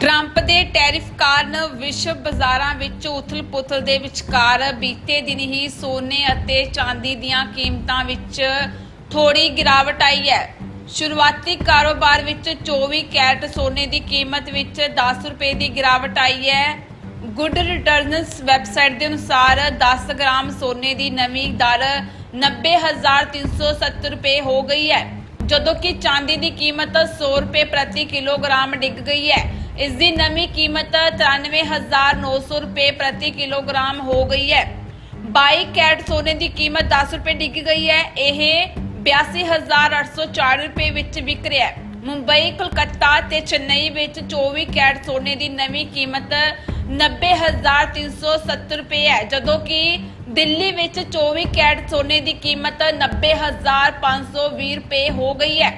Trump ਦੇ tariff ਕਾਰਨ ਵਿਸ਼ਵ ਬਾਜ਼ਾਰਾਂ ਵਿੱਚ ਉਥਲ-ਪੁਥਲ ਦੇ ਵਿਚਕਾਰ ਬੀਤੇ ਦਿਨ ਹੀ ਸੋਨੇ ਅਤੇ ਚਾਂਦੀ ਦੀਆਂ ਕੀਮਤਾਂ ਵਿੱਚ ਥੋੜੀ ਗਿਰਾਵਟ ਆਈ ਹੈ। ਸ਼ੁਰੂਆਤੀ ਕਾਰੋਬਾਰ ਵਿੱਚ 24 ਕੈਰਟ ਸੋਨੇ ਦੀ ਕੀਮਤ ਵਿੱਚ 10 ਰੁਪਏ ਦੀ ਗਿਰਾਵਟ ਆਈ ਹੈ। ਗੁੱਡ ਰਿਟਰਨਸ ਵੈਬਸਾਈਟ ਦੇ ਅਨੁਸਾਰ 10 ਗ੍ਰਾਮ ਸੋਨੇ ਦੀ ਨਵੀਂ ਦਰ 90370 ਰੁਪਏ ਹੋ ਗਈ ਹੈ, ਜਦੋਂ ਕਿ ਚਾਂਦੀ ਦੀ ਕੀਮਤ 100 ਰੁਪਏ ਪ੍ਰਤੀ ਕਿਲੋਗ੍ਰਾਮ ਡਿੱਗ ਗਈ ਹੈ। ਇਸ ਦੀ ਨਵੀਂ ਕੀਮਤ 93900 ਰੁਪਏ ਪ੍ਰਤੀ ਕਿਲੋਗ੍ਰਾਮ ਹੋ ਗਈ ਹੈ। 22 ਕੈਟ ਸੋਨੇ ਦੀ ਕੀਮਤ 10 ਰੁਪਏ ਡਿੱਗ ਗਈ ਹੈ। ਇਹ 82804 ਰੁਪਏ ਵਿੱਚ ਵਿਕ ਰਿਹਾ ਹੈ। ਮੁੰਬਈ, ਕੋਲਕਾਤਾ ਤੇ ਚੇਨਈ ਵਿੱਚ 24 ਕੈਟ ਸੋਨੇ ਦੀ ਨਵੀਂ ਕੀਮਤ 90370 ਰੁਪਏ ਹੈ, ਜਦੋਂ ਕਿ ਦਿੱਲੀ ਵਿੱਚ 24 ਕੈਟ ਸੋਨੇ ਦੀ ਕੀਮਤ 90520 ਰੁਪਏ ਹੋ ਗਈ ਹੈ।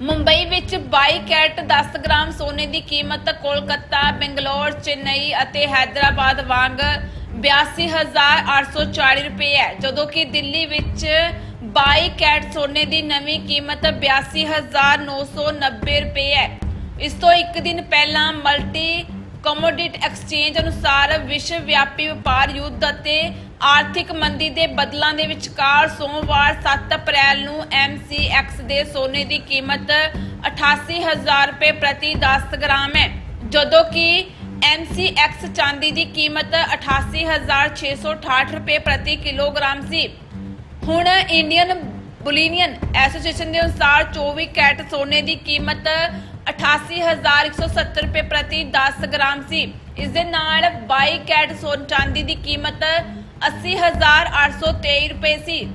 ਮੁੰਬਈ ਵਿੱਚ 22 ਕੈਰਟ 10 ਗ੍ਰਾਮ ਸੋਨੇ ਦੀ ਕੀਮਤ ਕੋਲਕਾਤਾ, ਬੰਗਲੌਰ, ਚੇਨਈ ਅਤੇ ਹੈਦਰਾਬਾਦ ਵਾਂਗ 82840 ਰੁਪਏ ਹੈ, ਜਦੋਂ ਕਿ ਦਿੱਲੀ ਵਿੱਚ 22 ਕੈਰਟ ਸੋਨੇ ਦੀ ਨਵੀਂ ਕੀਮਤ 82990 ਰੁਪਏ ਹੈ। ਇਸ ਤੋਂ ਇੱਕ ਦਿਨ ਪਹਿਲਾਂ ਮਲਟੀ ਕਮੋਡਿਟ ਐਕਸਚੇਂਜ ਅਨੁਸਾਰ ਵਿਸ਼ਵ ਵਿਆਪੀ ਵਪਾਰ ਯੁੱਧ ਅਤੇ ਆਰਥਿਕ ਮੰਦੀ ਦੇ ਬਦਲਾਂ ਦੇ ਵਿਚਕਾਰ ਸੋਮਵਾਰ 7 ਅਪ੍ਰੈਲ ਨੂੰ MCX ਦੇ ਸੋਨੇ ਦੀ ਕੀਮਤ 88000 ਰੁਪਏ ਪ੍ਰਤੀ 10 ਗ੍ਰਾਮ ਹੈ। ਜਦੋਂ ਕਿ MCX ਚਾਂਦੀ ਦੀ ਕੀਮਤ 88668 ਰੁਪਏ ਪ੍ਰਤੀ ਕਿਲੋਗ੍ਰਾਮ ਸੀ। ਹੁਣ ਇੰਡੀਅਨ ਬੁਲੀਨੀਅਨ ਐਸੋਸੀਏਸ਼ਨ ਦੇ ਅਨੁਸਾਰ 24 ਕੈਟ ਸੋਨੇ ਦੀ ਕੀਮਤ 88170 ਰੁਪਏ ਪ੍ਰਤੀ 10 ਗ੍ਰਾਮ ਸੀ। ਇਸ ਦੇ ਨਾਲ 22 ਕੈਟ ਸੋਨ ਚਾਂਦੀ ਦੀ ਕੀਮਤ 80823 ਰੁਪਏ ਸੀ।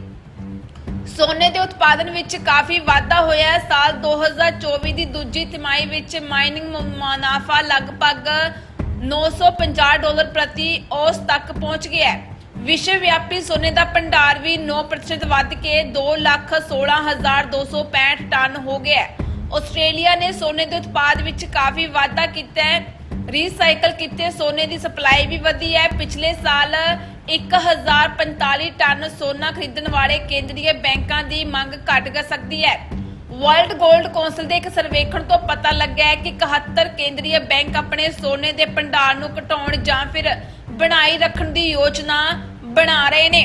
ਸੋਨੇ ਦੇ ਉਤਪਾਦਨ ਵਿੱਚ ਕਾਫੀ ਵਾਧਾ ਹੋਇਆ ਹੈ। ਸਾਲ 2024 ਦੀ ਦੂਜੀ ਤਿਮਾਹੀ ਵਿੱਚ ਮਾਈਨਿੰਗ ਮੁਨਾਫਾ ਲਗਭਗ 950 ਡਾਲਰ ਪ੍ਰਤੀ ਔਸ ਤੱਕ ਪਹੁੰਚ ਗਿਆ ਹੈ। ਵਿਸ਼ਵ ਵਿਆਪੀ ਸੋਨੇ ਦਾ ਭੰਡਾਰ ਵੀ 9% ਵੱਧ ਕੇ 216265 ਟਨ ਹੋ ਗਿਆ ਹੈ। ਆਸਟ੍ਰੇਲੀਆ ਨੇ ਸੋਨੇ ਦੇ ਉਤਪਾਦ ਵਿੱਚ ਕਾਫੀ ਵਾਧਾ ਕੀਤਾ ਹੈ। ਰੀਸਾਈਕਲ ਕੀਤੇ ਸੋਨੇ ਦੀ ਸਪਲਾਈ ਵੀ ਵਧੀ ਹੈ। ਪਿਛਲੇ ਸਾਲ 1045 ਟਨ ਸੋਨਾ ਖਰੀਦਣ ਵਾਲੇ ਕੇਂਦਰੀ ਬੈਂਕਾਂ ਦੀ ਮੰਗ ਘਟ ਗ ਸਕਦੀ ਹੈ। ਵਰਲਡ 골ਡ ਕੌਂਸਲ ਦੇ ਇੱਕ ਸਰਵੇਖਣ ਤੋਂ ਪਤਾ ਲੱਗਾ ਹੈ ਕਿ 71 ਕੇਂਦਰੀ ਬੈਂਕ ਆਪਣੇ ਸੋਨੇ ਦੇ ਭੰਡਾਰ ਨੂੰ ਘਟਾਉਣ ਜਾਂ ਫਿਰ ਬਣਾਈ ਰੱਖਣ ਦੀ ਯੋਜਨਾ ਬਣਾ ਰਹੇ ਨੇ।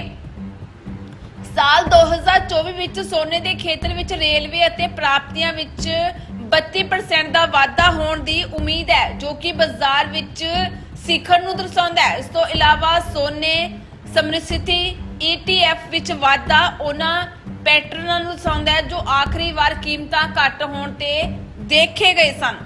ਸਾਲ 2024 ਵਿੱਚ ਸੋਨੇ ਦੇ ਖੇਤਰ ਵਿੱਚ ਰੇਲਵੇ ਅਤੇ ਪ੍ਰਾਪਤੀਆਂ ਵਿੱਚ 32% ਦਾ ਵਾਧਾ ਹੋਣ ਦੀ ਉਮੀਦ ਹੈ, ਜੋ ਕਿ ਬਾਜ਼ਾਰ ਵਿੱਚ ਸਿਖਰ ਨੂੰ ਦਰਸਾਉਂਦਾ ਹੈ। ਇਸ ਤੋਂ ਇਲਾਵਾ ਸੋਨੇ ਸਮਰਿਸਥਿਤੀ ETF ਵਿੱਚ ਵਾਧਾ ਉਹਨਾਂ ਪੈਟਰਨਾਂ ਨੂੰ ਦਰਸਾਉਂਦਾ ਹੈ, ਜੋ ਆਖਰੀ ਵਾਰ ਕੀਮਤਾਂ ਘੱਟ ਹੋਣ ਤੇ ਦੇਖੇ ਗਏ ਸਨ।